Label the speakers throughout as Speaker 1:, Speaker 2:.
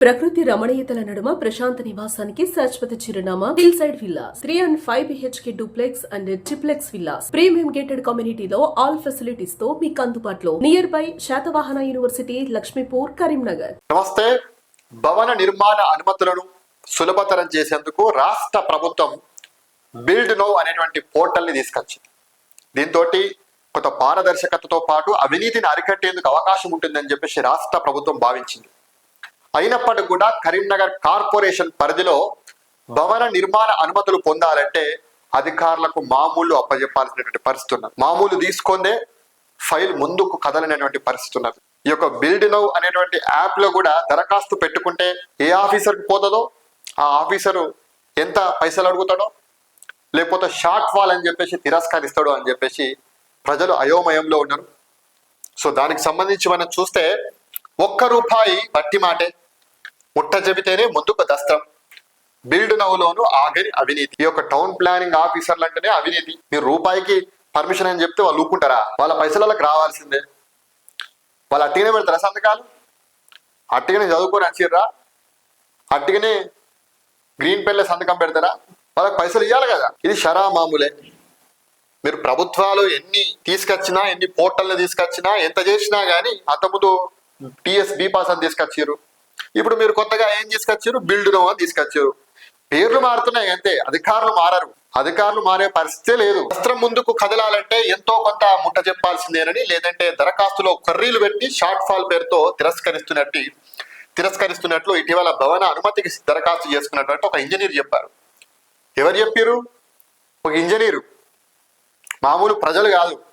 Speaker 1: ప్రకృతి రమణీయతల నడుమ ప్రశాంత నివాసానికి శాశ్వత చిరునామా hillside villas. Three and five BHK duplex and triplex villas. Premium gated కమ్యూనిటీలో ఆల్ ఫెసిలిటీస్తో మీకు అందుబాటులో. Nearby Satavahana university Laxmipur Karimnagar.
Speaker 2: నమస్తే. భవన నిర్మాణ అనుమతులను సులభతరం చేసేందుకు రాష్ట్ర ప్రభుత్వం బిల్డ్ నో అనేటువంటి పోర్టల్ని తీసుకొచ్చింది. దీంతో కొంత పారదర్శకతతో పాటు అవినీతిని అరికట్టేందుకు అవకాశం ఉంటుందని చెప్పేసి రాష్ట్ర ప్రభుత్వం భావించింది. అయినప్పటికీ కూడా కరీంనగర్ కార్పొరేషన్ పరిధిలో భవన నిర్మాణ అనుమతులు పొందాలంటే అధికారులకు మామూలు అప్పజెప్పాల్సినటువంటి పరిస్థితి ఉన్నది. మామూలు తీసుకుందే ఫైల్ ముందుకు కదలనేటువంటి పరిస్థితి ఉన్నది. ఈ యొక్క బిల్డ్ నౌ అనేటువంటి యాప్లో కూడా దరఖాస్తు పెట్టుకుంటే ఏ ఆఫీసర్కి పోతుందో ఆ ఆఫీసరు ఎంత పైసలు అడుగుతాడో లేకపోతే షార్ట్ ఫాల్ అని చెప్పేసి తిరస్కరిస్తాడు అని చెప్పేసి ప్రజలు అయోమయంలో ఉన్నారు. సో దానికి సంబంధించి మనం చూస్తే ఒక్క రూపాయి బట్టి మాటే. ముట్ట చెబితేనే ముందుకు దస్త్రం బిల్డ్ నవ్వులోను ఆగని అవినీతి. ఈ యొక్క టౌన్ ప్లానింగ్ ఆఫీసర్లు అంటేనే అవినీతి. మీరు రూపాయికి పర్మిషన్ అని చెప్తే వాళ్ళు ఊపుకుంటారా వాళ్ళ పైసలకు రావాల్సిందే. వాళ్ళు అట్టిగానే పెడతారా సంతకాలు? అట్టిగానే చదువుకొని వచ్చిర్రా? అట్టిగానే గ్రీన్ పెన్ల సంతకం పెడతారా? వాళ్ళకి పైసలు ఇవ్వాలి కదా. ఇది షరా మామూలే. మీరు ప్రభుత్వాలు ఎన్ని తీసుకొచ్చినా ఎన్ని పోర్టల్ని తీసుకొచ్చినా ఎంత చేసినా కానీ అంతకుముందు టిఎస్ బి పాస్ అని తీసుకొచ్చారు ఇప్పుడు మీరు కొత్తగా ఏం తీసుకొచ్చారు బిల్డ్ నో అని తీసుకొచ్చారు పేర్లు మారుతున్నాయి అంతే. అధికారులు మారరు. అధికారులు మారే పరిస్థితే లేదు. వస్త్రం ముందుకు కదలాలంటే ఎంతో కొంత ముట్ట చెప్పాల్సిందేనని లేదంటే దరఖాస్తులో కర్రీలు పెట్టి షార్ట్ ఫాల్ పేరుతో తిరస్కరిస్తున్నట్టు తిరస్కరిస్తున్నట్లు ఇటీవల భవన అనుమతికి దరఖాస్తు చేసుకున్నట్టు ఒక ఇంజనీర్ చెప్పారు. ఎవరు చెప్పారు ఒక ఇంజనీరు. మామూలు ప్రజలు కాదు.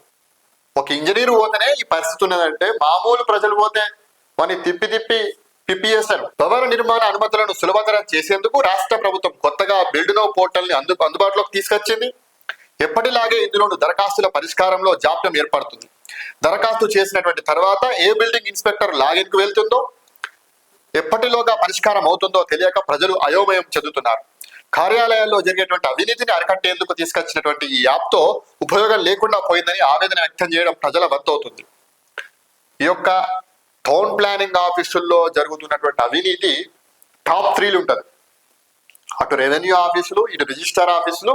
Speaker 2: ఒక ఇంజనీర్ పోతేనే ఈ పరిస్థితి ఉన్నదంటే మామూలు ప్రజలు పోతే వాడిని తిప్పి తిప్పి పిపిఎస్ఎల్ భవన నిర్మాణ అనుమతులను సులభతరం చేసేందుకు రాష్ట్ర ప్రభుత్వం కొత్తగా బిల్డ్ నో పోర్టల్ని అందు అందుబాటులోకి తీసుకొచ్చింది. ఎప్పటిలాగే ఇందులోని దరఖాస్తుల పరిష్కారంలో జాప్యం ఏర్పడుతుంది. దరఖాస్తు చేసినటువంటి తర్వాత ఏ బిల్డింగ్ ఇన్స్పెక్టర్ లాగిన్కు వెళ్తుందో ఎప్పటిలోగా పరిష్కారం అవుతుందో తెలియక ప్రజలు అయోమయం చెందుతున్నారు. కార్యాలయాల్లో జరిగేటువంటి అవినీతిని అరికట్టేందుకు తీసుకొచ్చినటువంటి ఈ యాప్తో ఉపయోగం లేకుండా పోయిందని ఆవేదన వ్యక్తం చేయడం ప్రజల అవుతుంది. ఈ యొక్క టౌన్ ప్లానింగ్ ఆఫీసుల్లో జరుగుతున్నటువంటి అవినీతి టాప్ త్రీలు ఉంటుంది. అటు రెవెన్యూ ఆఫీసులు ఇటు రిజిస్టర్ ఆఫీసులు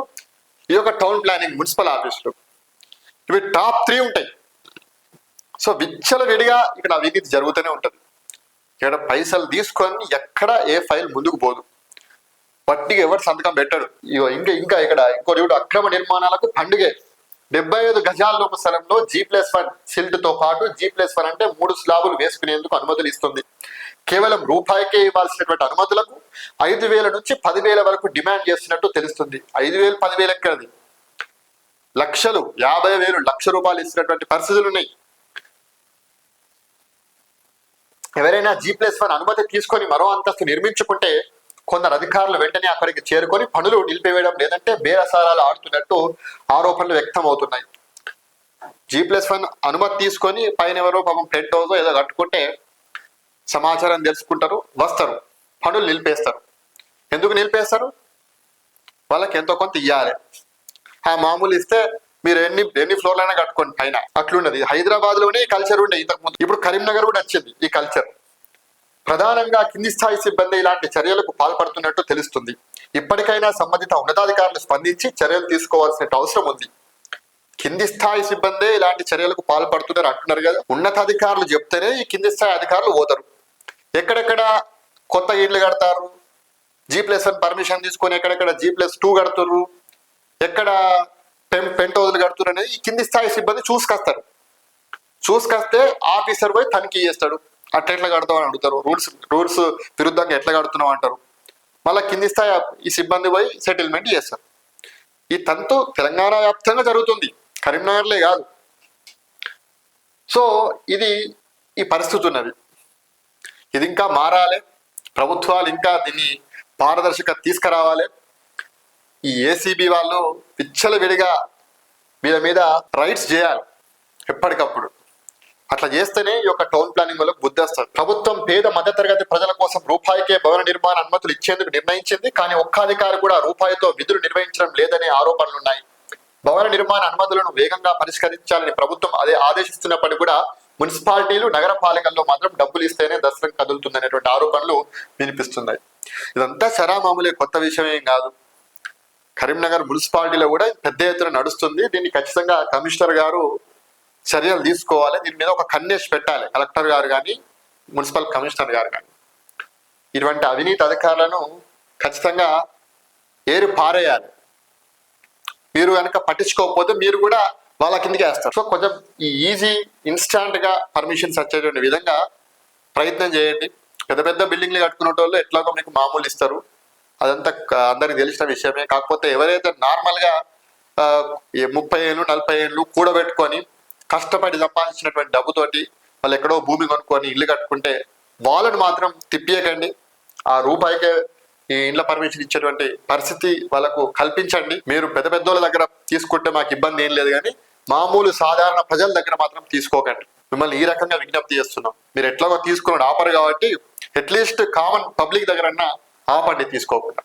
Speaker 2: ఈ యొక్క టౌన్ ప్లానింగ్ మున్సిపల్ ఆఫీసులు. ఇవి టాప్ త్రీ ఉంటాయి. సో విచ్చల విడిగా ఇక్కడ అవినీతి జరుగుతూనే ఉంటుంది. ఇక్కడ పైసలు తీసుకొని ఎక్కడ ఏ ఫైల్ ముందుకు పోదు. పట్టిగా ఎవరు సంతకం పెట్టడు ఇగో ఇంకా ఇంకా ఇక్కడ ఇంకో చూడు అక్రమ నిర్మాణాలకు పండుగే. డెబ్బై ఐదు గజాల లోపు స్థలంలో జీ ప్లస్ వన్ సిల్ట్తో పాటు జీ ప్లస్ వన్ అంటే మూడు స్లాబులు వేసుకునేందుకు అనుమతులు ఇస్తుంది. కేవలం రూపాయికే ఇవ్వాల్సినటువంటి అనుమతులకు ఐదు వేల నుంచి పదివేల వరకు డిమాండ్ చేస్తున్నట్టు తెలుస్తుంది. ఐదు వేలు పదివేలు ఎక్కడది? లక్షలు యాభై వేలు లక్ష రూపాయలు ఇస్తున్నటువంటి పరిస్థితులు ఉన్నాయి. ఎవరైనా జీ ప్లస్ వన్ అనుమతి తీసుకొని మరో అంతస్తు నిర్మించుకుంటే కొందరు అధికారులు వెంటనే అక్కడికి చేరుకొని పనులు నిలిపివేయడం లేదంటే బేరసారాలు ఆడుతున్నట్టు ఆరోపణలు వ్యక్తం అవుతున్నాయి జీ ప్లస్ వన్ అనుమతి తీసుకొని పైన ఎవరో పాపం టెంట్ హౌస్ ఏదో కట్టుకుంటే సమాచారం తెలుసుకుంటారు వస్తారు పనులు నిలిపేస్తారు. ఎందుకు నిలిపేస్తారు? వాళ్ళకి ఎంతో కొంత ఇవ్వాలి ఆ మామూలు ఇస్తే మీరు ఎన్ని ఎన్ని ఫ్లోర్లైనా కట్టుకోండి పైన. అట్లున్నది. హైదరాబాద్లోనే ఈ కల్చర్ ఉండే ఇంతకు ముందు. ఇప్పుడు కరీంనగర్ కూడా వచ్చింది ఈ కల్చర్. ప్రధానంగా కింది స్థాయి సిబ్బంది ఇలాంటి చర్యలకు పాల్పడుతున్నట్టు తెలుస్తుంది. ఇప్పటికైనా సంబంధిత ఉన్నతాధికారులు స్పందించి చర్యలు తీసుకోవాల్సిన అవసరం ఉంది. కింది స్థాయి సిబ్బందే ఇలాంటి చర్యలకు పాల్పడుతున్నారు అంటున్నారు కదా. ఉన్నతాధికారులు చెప్తేనే ఈ కింది స్థాయి అధికారులు పోతారు. ఎక్కడెక్కడ కొత్త ఇళ్ళు కడతారు? జీ ప్లస్ వన్ పర్మిషన్ తీసుకొని ఎక్కడెక్కడ జీ ప్లస్ టూ కడుతుర్రు? ఎక్కడ పెం పెంట్ హౌజులు కడుతున్నారు అనేది ఈ కింది స్థాయి సిబ్బంది చూసుకొస్తారు. చూసుకొస్తే ఆఫీసర్ పోయి తనిఖీ చేస్తాడు. అట్లా ఎట్లా కడతావు అని అడుగుతారు. రూల్స్ రూల్స్ విరుద్ధంగా ఎట్లా కడుతున్నావు అంటారు. మళ్ళీ కింది స్థాయి ఈ సిబ్బంది పోయి సెటిల్మెంట్ చేస్తారు. ఈ తంతు తెలంగాణ వ్యాప్తంగా జరుగుతుంది. కరీంనగర్లే కాదు. సో ఇది ఈ పరిస్థితి ఉన్నది. ఇది ఇంకా మారాలి. ప్రభుత్వాలు ఇంకా దీన్ని పారదర్శక తీసుకురావాలి. ఈ ఏసీబీ వాళ్ళు పిచ్చల విడిగా వీళ్ళ మీద రైట్స్ చేయాలి ఎప్పటికప్పుడు. అట్లా చేస్తేనే ఈ యొక్క టౌన్ ప్లానింగ్ వల్ల చేస్తారు. ప్రభుత్వం పేద మధ్యతరగతి ప్రజల కోసం రూపాయికే భవన నిర్మాణ అనుమతులు ఇచ్చేందుకు నిర్ణయించింది కానీ ఒక్క అధికారి కూడా రూపాయితో విధులు నిర్వహించడం లేదనే ఆరోపణలున్నాయి భవన నిర్మాణ అనుమతులను వేగంగా పరిష్కరించాలని ప్రభుత్వం అదే ఆదేశిస్తున్నప్పటికీ కూడా మున్సిపాలిటీలు నగరపాలికల్లో మాత్రం డబ్బులు ఇస్తేనే దసరం కదులుతుందనేటువంటి ఆరోపణలు వినిపిస్తున్నాయి. ఇదంతా శరామామూలే కొత్త విషయం ఏం కాదు. కరీంనగర్ మున్సిపాలిటీలో కూడా పెద్ద ఎత్తున నడుస్తుంది. దీన్ని ఖచ్చితంగా కమిషనర్ గారు చర్యలు తీసుకోవాలి. దీని మీద ఒక కన్నేసి పెట్టాలి. కలెక్టర్ గారు కానీ మున్సిపల్ కమిషనర్ గారు కానీ. ఇటువంటి అవినీతి అధికారులను ఖచ్చితంగా ఏరు పారేయాలి మీరు కనుక పట్టించుకోకపోతే మీరు కూడా వాళ్ళ కిందకి వేస్తారు. సో కొంచెం ఈ ఈజీ ఇన్స్టాంట్గా పర్మిషన్స్ వచ్చేటువంటి విధంగా ప్రయత్నం చేయండి. పెద్ద పెద్ద బిల్డింగ్లు కట్టుకునే వాళ్ళు ఎట్లాగో మీకు మామూలు ఇస్తారు. అదంతా అందరికి తెలిసిన విషయమే. కాకపోతే ఎవరైతే నార్మల్గా ముప్పై ఏళ్ళు నలభై ఏళ్ళు కూడబెట్టుకొని కష్టపడి సంపాదించినటువంటి డబ్బుతోటి వాళ్ళు ఎక్కడో భూమి కొనుక్కొని ఇల్లు కట్టుకుంటే వాళ్ళని మాత్రం తిప్పియకండి. ఆ రూపాయికే ఈ ఇండ్ల పర్మిషన్ ఇచ్చేటువంటి పరిస్థితి వాళ్ళకు కల్పించండి. మీరు పెద్ద పెద్దోళ్ళ దగ్గర తీసుకుంటే మాకు ఇబ్బంది ఏం లేదు కానీ మామూలు సాధారణ ప్రజల దగ్గర మాత్రం తీసుకోకండి. మిమ్మల్ని ఈ రకంగా విజ్ఞప్తి చేస్తున్నాం. మీరు ఎట్లాగో తీసుకుని ఆపరు కాబట్టి అట్లీస్ట్ కామన్ పబ్లిక్ దగ్గర ఆపండి తీసుకోకుండా.